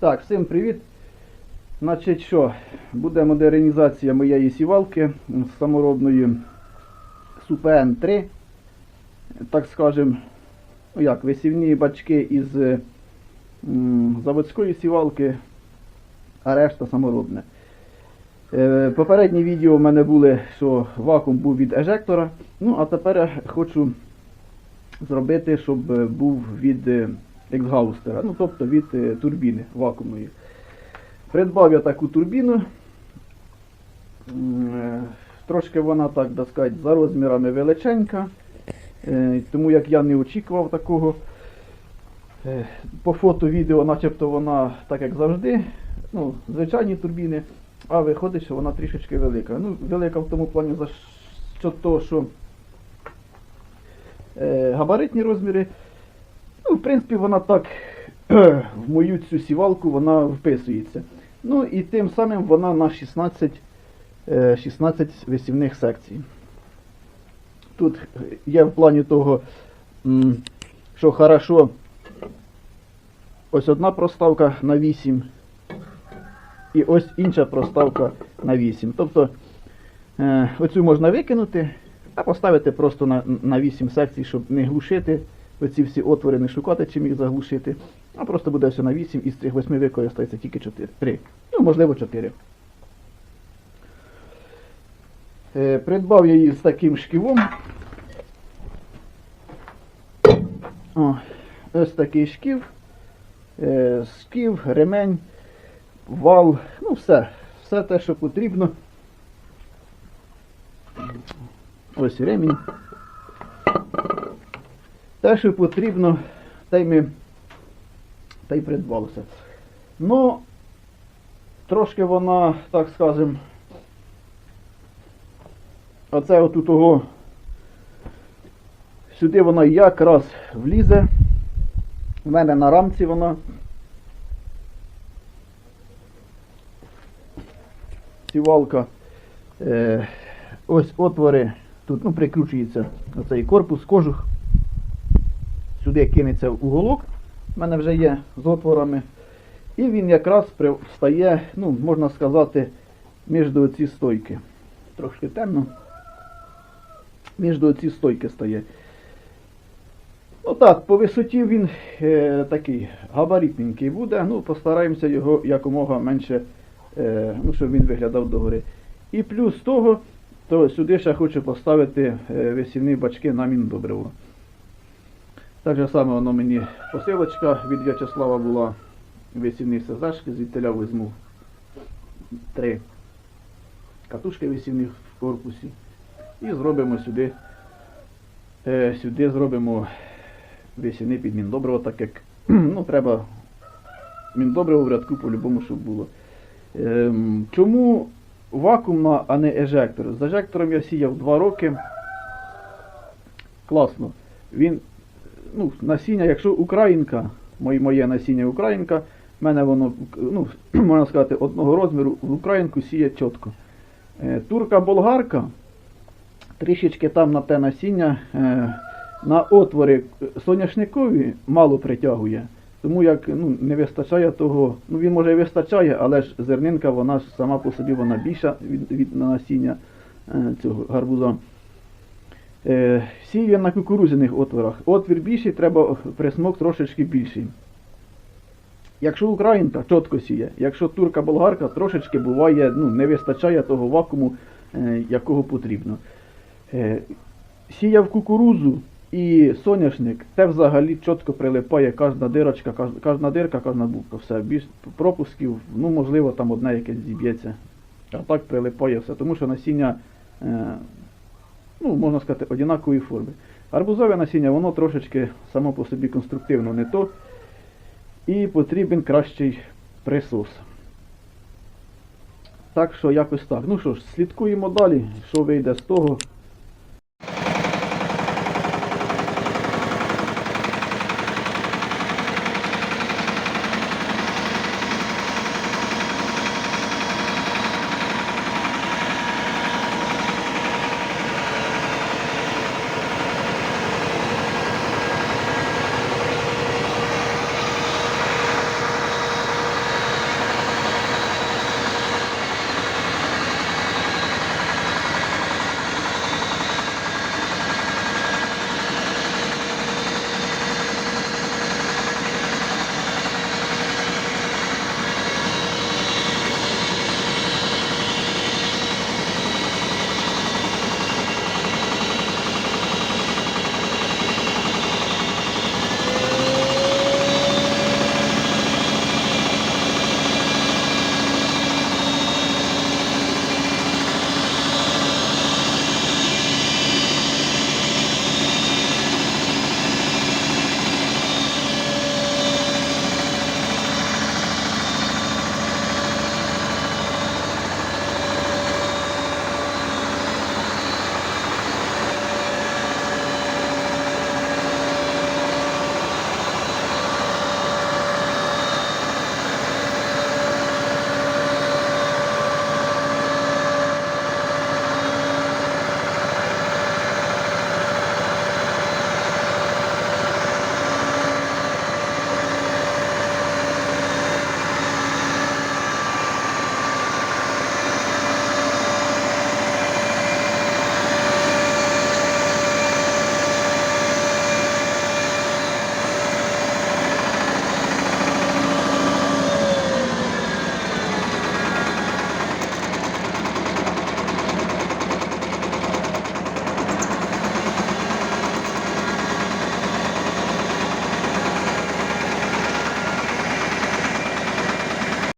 Так, всім привіт. Значить що, буде модернізація моєї сівалки з саморобної Супен 3. Так скажем, як, висівні бачки із е, заводської сівалки, а решта саморобне. Е, Попередні відео в мене були, що вакуум був від ежектора. Ну, а тепер хочу зробити, щоб е, був від ексгаустера, ну тобто від е, турбіни вакуумної. Придбав я таку турбіну. Е, Трошки вона, так да сказати, за розмірами величенька. Е, Тому як я не очікував такого. Е, По фото відео начебто вона так як завжди. Ну, звичайні турбіни, а виходить, що вона трішечки велика. Ну, велика в тому плані за що того, що габаритні розміри. В принципі, вона так в мою цю сівалку вона вписується. Ну і тим самим вона на 16, е, 16 висівних секцій. Тут є в плані того, що хорошо ось одна проставка на 8 і ось інша проставка на 8. Тобто е, оцю можна викинути, а поставити просто на 8 секцій, щоб не глушити оці всі отвори, не шукати, чим їх заглушити. А просто буде все на 8, із цих 8 використається тільки 4. 3. Ну, можливо, 4. Е, придбав я її з таким шківом. О, ось такий шків. Е, шків, ремень, вал, ну все. Все те, що потрібно. Ось ремінь. Те, що потрібно, та й ми та й придбалося. Ну, трошки вона, так скажем, оце от у того, сюди вона якраз влізе. У мене на рамці вона. Сівалка. Е, ось отвори. Тут ну, прикручується оцей корпус, кожух. Сюди кинеться в уголок. У мене вже є з отворами. І він якраз встає, ну, можна сказати, між оці стойки. Трошки темно. Між оці стойки стає. Ну так, по висоті він е, такий габаритненький буде. Ну, постараємося його якомога менше, е, ну, щоб він виглядав догори. І плюс того, то сюди ще хочу поставити е, висівні бачки на міндобриво. Так же саме воно мені посилочка від В'ячеслава була висівні СЗшки, звідтиля візьму три катушки висівних в корпусі. І зробимо сюди, е, сюди зробимо висівний під міндобриво, так як ну, треба міндобриво в рядку по-любому, щоб було. Ем, чому вакуумна, а не ежектор? З ежектором я сіяв 2 роки. Класно. Він ну, насіння, якщо українка, моє, моє насіння українка, в мене воно, ну, можна сказати, одного розміру, в українку сіє чітко. Е, турка болгарка, трішечки там на те насіння, е, на отвори соняшникові мало притягує. Тому як ну, не вистачає того, ну він може і вистачає, але ж зернинка вона ж сама по собі вона більша від, від насіння е, цього гарбуза. Е, сіє на кукурузяних отворах. Отвір більший, треба присмок трошечки більший. Якщо українка чітко сіє, якщо турка болгарка трошечки буває, ну, не вистачає того вакууму, е, якого потрібно. Е, сіяв кукурузу і соняшник, те взагалі чітко прилипає кожна дирочка, кожна дирка, кожна бубка. Все, більш пропусків, ну можливо там одне якесь зіб'ється. А так прилипає все, тому що насіння. Ну, можна сказати, однакової форми. Арбузове насіння, воно трошечки само по собі конструктивно не то. І потрібен кращий присос. Так що якось так. Ну що ж, слідкуємо далі, що вийде з того.